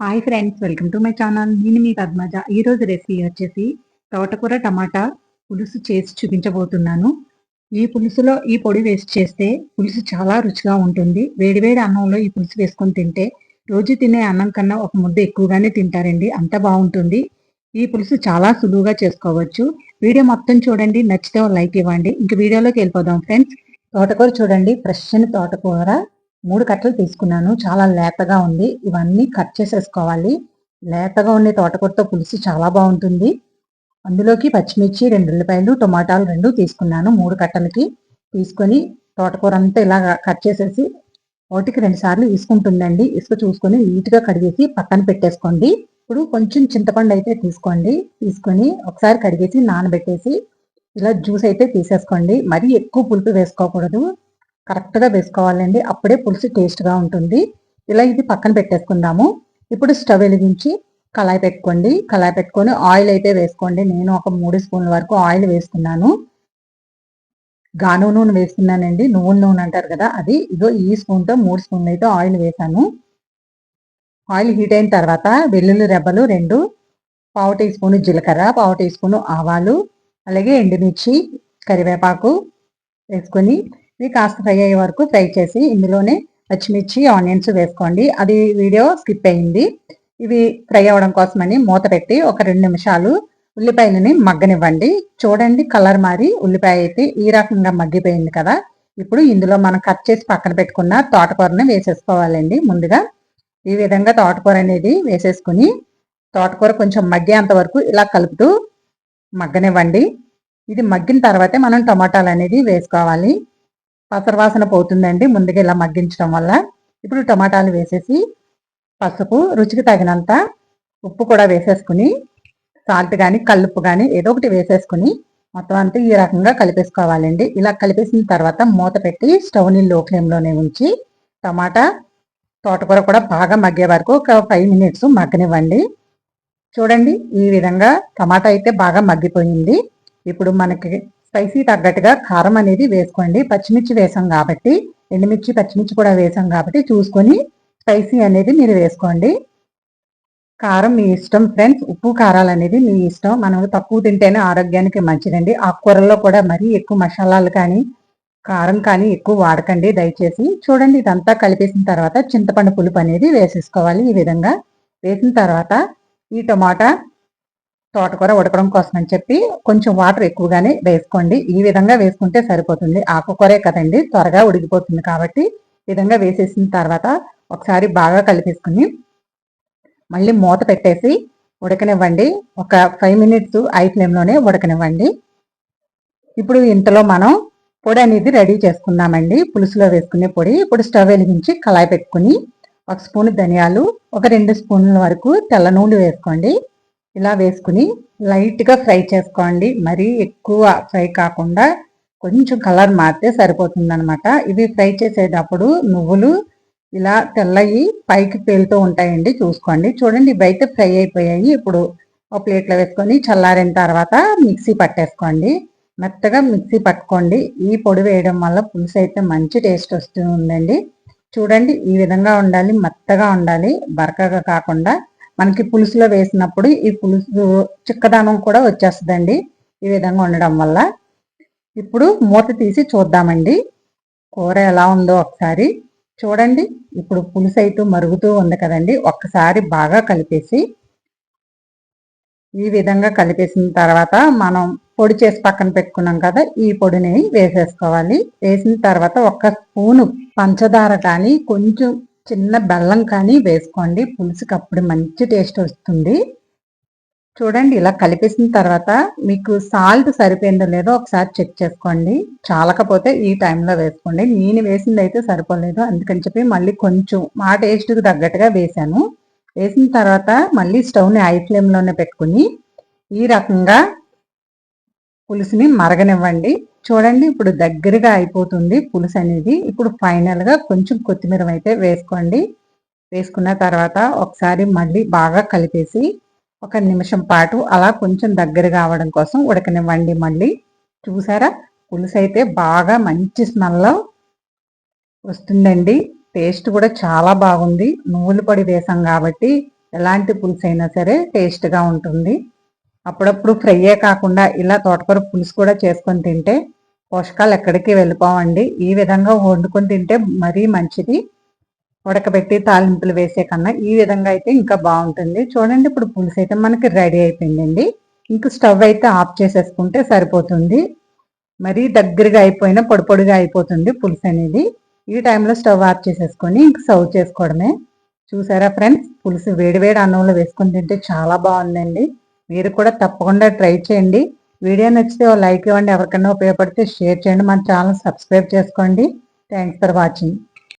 Hi friends welcome to my channel నేను మీ పద్మజ. ఈరోజు రెసిపీ వచ్చేసి తోటకూర టమాటా పులుసు చేసి చూపించబోతున్నాను. ఈ పులుసులో ఈ పొడి వేస్ట్ చేస్తే పులుసు చాలా రుచిగా ఉంటుంది. వేడివేడి అన్నంలో ఈ పులుసు వేసుకొని తింటే రోజు తినే అన్నం కన్నా ఒక ముద్ద ఎక్కువగానే తింటారండి. అంత బాగుంటుంది. ఈ పులుసు చాలా సులువుగా చేసుకోవచ్చు. వీడియో మొత్తం చూడండి. నచ్చితే లైక్ ఇవ్వండి. ఇంక వీడియోలోకి వెళ్ళిపోదాం ఫ్రెండ్స్ తోటకూర చూడండి. ఫ్రెష్ అని తోటకూర. మూడు కట్టలు తీసుకున్నాను. చాలా లేతగా ఉంది. ఇవన్నీ కట్ చేసేసుకోవాలి. లేతగా ఉండే తోటకూరతో పులుసు చాలా బాగుంటుంది. అందులోకి పచ్చిమిర్చి రెండు ఉల్లిపాయలు టొమాటాలు రెండు తీసుకున్నాను మూడు కట్టలకి. తీసుకొని తోటకూర అంతా ఇలా కట్ చేసేసి ఒకటికి రెండు సార్లు ఇసుకుంటుందండి ఇసుక చూసుకొని నీట్గా కడిగేసి పక్కన పెట్టేసుకోండి. ఇప్పుడు కొంచెం చింతపండు అయితే తీసుకోండి. తీసుకొని ఒకసారి కడిగేసి నానబెట్టేసి ఇలా జ్యూస్ అయితే తీసేసుకోండి. మరీ ఎక్కువ పులుపు వేసుకోకూడదు. కరెక్ట్గా వేసుకోవాలండి. అప్పుడే పులుసు టేస్ట్గా ఉంటుంది. ఇలా ఇది పక్కన పెట్టేసుకుందాము. ఇప్పుడు స్టవ్ వెలిగించి కళాయి పెట్టుకోండి. కళాయి పెట్టుకొని ఆయిల్ అయితే వేసుకోండి. నేను ఒక మూడు స్పూన్ల వరకు ఆయిల్ వేసుకున్నాను. గాను నూనె వేస్తున్నానండి. నువ్వుల నూనె అంటారు కదా అది. ఇదో ఈ స్పూన్తో మూడు స్పూన్లు అయితే ఆయిల్ వేసాను. ఆయిల్ హీట్ అయిన తర్వాత వెల్లుల్లి రెబ్బలు రెండు పావు టీ స్పూన్ జీలకర్ర పావు టీ స్పూన్ ఆవాలు అలాగే ఎండుమిర్చి కరివేపాకు వేసుకొని ఇది కాస్త ఫ్రై అయ్యే వరకు ఫ్రై చేసి ఇందులోనే పచ్చిమిర్చి ఆనియన్స్ వేసుకోండి. అది వీడియో స్కిప్ అయింది. ఇవి ఫ్రై అవ్వడం కోసమని మూత పెట్టి ఒక రెండు నిమిషాలు ఉల్లిపాయలని మగ్గనివ్వండి. చూడండి కలర్ మారి ఉల్లిపాయ అయితే ఈ రకంగా మగ్గిపోయింది కదా. ఇప్పుడు ఇందులో మనం కట్ చేసి పక్కన పెట్టుకున్న తోటకూరని వేసేసుకోవాలండి. ముందుగా ఈ విధంగా తోటకూర అనేది వేసేసుకుని తోటకూర కొంచెం మగ్గేంత వరకు ఇలా కలుపుతూ మగ్గనివ్వండి. ఇది మగ్గిన తర్వాతే మనం టమాటాలు అనేది వేసుకోవాలి. పసరవాసన పోతుందండి ముందుగా ఇలా మగ్గించడం వల్ల. ఇప్పుడు టమాటాలు వేసేసి పసుపు రుచికి తగినంత ఉప్పు కూడా వేసేసుకుని సాల్ట్ కానీ కల్లుప్పు కానీ ఏదో ఒకటి వేసేసుకుని మొత్తం అంతా ఈ రకంగా కలిపేసుకోవాలండి. ఇలా కలిపేసిన తర్వాత మూత పెట్టి స్టవ్ని లో ఫ్లేమ్లోనే ఉంచి టమాటా తోటకూర కూడా బాగా మగ్గే వరకు ఒక ఫైవ్ మినిట్స్ మగ్గనివ్వండి. చూడండి ఈ విధంగా టమాటా అయితే బాగా మగ్గిపోయింది. ఇప్పుడు మనకి స్పైసీ తగ్గట్టుగా కారం అనేది వేసుకోండి. పచ్చిమిర్చి వేసాం కాబట్టి ఎండుమిర్చి పచ్చిమిర్చి కూడా వేసాం కాబట్టి చూసుకొని స్పైసీ అనేది మీరు వేసుకోండి. కారం మీ ఇష్టం ఫ్రెండ్స్. ఉప్పు కారాలు అనేది మీ ఇష్టం. మనం తక్కువ తింటేనే ఆరోగ్యానికి మంచిదండి. ఆకుకూరల్లో కూడా మరీ ఎక్కువ మసాలాలు కానీ కారం కానీ ఎక్కువ వాడకండి. దయచేసి చూడండి ఇదంతా కలిపేసిన తర్వాత చింతపండు పులుపు అనేది వేసేసుకోవాలి ఈ విధంగా. వేసిన తర్వాత ఈ టమాటా తోటకూర ఉడకడం కోసం అని చెప్పి కొంచెం వాటర్ ఎక్కువగానే వేసుకోండి. ఈ విధంగా వేసుకుంటే సరిపోతుంది. ఆకుకూరే కదండి త్వరగా ఉడికిపోతుంది కాబట్టి విధంగా వేసేసిన తర్వాత ఒకసారి బాగా కలిపేసుకుని మళ్ళీ మూత పెట్టేసి ఉడకనివ్వండి. ఒక ఫైవ్ మినిట్స్ ఐ ఫ్లేమ్లోనే ఉడకనివ్వండి. ఇప్పుడు ఇంతలో మనం పొడి అనేది రెడీ చేసుకున్నామండి. పులుసులో వేసుకునే పొడి. ఇప్పుడు స్టవ్ వెలిగించి కళాయి పెట్టుకుని ఒక స్పూన్ ధనియాలు ఒక రెండు స్పూన్ల వరకు తెల్ల నూనె వేసుకోండి. ఇలా వేసుకుని లైట్గా ఫ్రై చేసుకోండి. మరీ ఎక్కువ ఫ్రై కాకుండా కొంచెం కలర్ మారితే సరిపోతుందనమాట ఇవి ఫ్రై చేసేటప్పుడు నువ్వులు ఇలా తెల్లయి పైకి పేలుతూ ఉంటాయండి. చూసుకోండి. చూడండి బయట ఫ్రై అయిపోయాయి. ఇప్పుడు ఒక ప్లేట్లో వేసుకొని చల్లారిన తర్వాత మిక్సీ పట్టేసుకోండి. మెత్తగా మిక్సీ పట్టుకోండి. ఈ పొడి వేయడం వల్ల పులుసు అయితే మంచి టేస్ట్ వస్తుందండి. చూడండి ఈ విధంగా ఉండాలి మెత్తగా ఉండాలి. బరకగా కాకుండా మనకి పులుసులో వేసినప్పుడు ఈ పులుసు చిక్కదనం కూడా వచ్చేస్తుందండి. ఈ విధంగా ఉండడం వల్ల. ఇప్పుడు మూత తీసి చూద్దామండి. కూర ఎలా ఉందో ఒకసారి చూడండి. ఇప్పుడు పులుసు అయితే మరుగుతూ ఉంది కదండి. ఒక్కసారి బాగా కలిపేసి ఈ విధంగా కలిపేసిన తర్వాత మనం పొడి చేసి పక్కన పెట్టుకున్నాం కదా ఈ పొడిని వేసేసుకోవాలి. వేసిన తర్వాత ఒక్క స్పూను పంచదార కానీ కొంచెం చిన్న బెల్లం కానీ వేసుకోండి. పులుసుకి అప్పుడు మంచి టేస్ట్ వస్తుంది. చూడండి ఇలా కలిపేసిన తర్వాత మీకు సాల్ట్ సరిపోయిందో లేదో ఒకసారి చెక్ చేసుకోండి. చాలకపోతే ఈ టైంలో వేసుకోండి. నేను వేసింది అయితే సరిపోలేదు. అందుకని చెప్పి మళ్ళీ కొంచెం మా టేస్ట్కి తగ్గట్టుగా వేసాను. వేసిన తర్వాత మళ్ళీ స్టవ్ని ఐ ఫ్లేమ్లోనే పెట్టుకుని ఈ రకంగా పులుసుని మరగనివ్వండి. చూడండి ఇప్పుడు దగ్గరగా అయిపోతుంది పులుసు అనేది. ఇప్పుడు ఫైనల్గా కొంచెం కొత్తిమీర అయితే వేసుకోండి. వేసుకున్న తర్వాత ఒకసారి మళ్ళీ బాగా కలిపేసి ఒక నిమిషం పాటు అలా కొంచెం దగ్గర కావడం కోసం ఉడకనివ్వండి మళ్ళీ. చూసారా? పులుసు అయితే బాగా మంచి స్మెల్ వస్తుందండి. టేస్ట్ కూడా చాలా బాగుంది. నువ్వుల పొడి వేసాం కాబట్టి ఎలాంటి పులుసు అయినా సరే టేస్ట్గా ఉంటుంది. అప్పుడప్పుడు ఫ్రైయే కాకుండా ఇలా తోటకూర పులుసు కూడా చేసుకొని తింటే పోషకాలు ఎక్కడికి వెళ్ళిపోవండి. ఈ విధంగా వండుకొని తింటే మరీ మంచిది. ఉడకబెట్టి తాలింపులు వేసే కన్నా ఈ విధంగా అయితే ఇంకా బాగుంటుంది. చూడండి ఇప్పుడు పులుసు అయితే మనకి రెడీ అయిపోయిందండి. ఇంక స్టవ్ అయితే ఆఫ్ చేసేసుకుంటే సరిపోతుంది. మరీ దగ్గరగా అయిపోయినా పొడి పొడిగా అయిపోతుంది పులుసు అనేది. ఈ టైంలో స్టవ్ ఆఫ్ చేసేసుకొని ఇంక సర్వ్ చేసుకోవడమే. చూసారా ఫ్రెండ్స్? పులుసు వేడివేడి అన్నంలో వేసుకొని తింటే చాలా బాగుందండి. మీరు కూడా తప్పకుండా ట్రై చేయండి. వీడియో నచ్చితే ఓ లైక్ ఇవ్వండి. ఎవరికైనా ఉపయోగపడితే షేర్ చేయండి. మన ఛానల్ సబ్స్క్రైబ్ చేసుకోండి. Thanks for watching.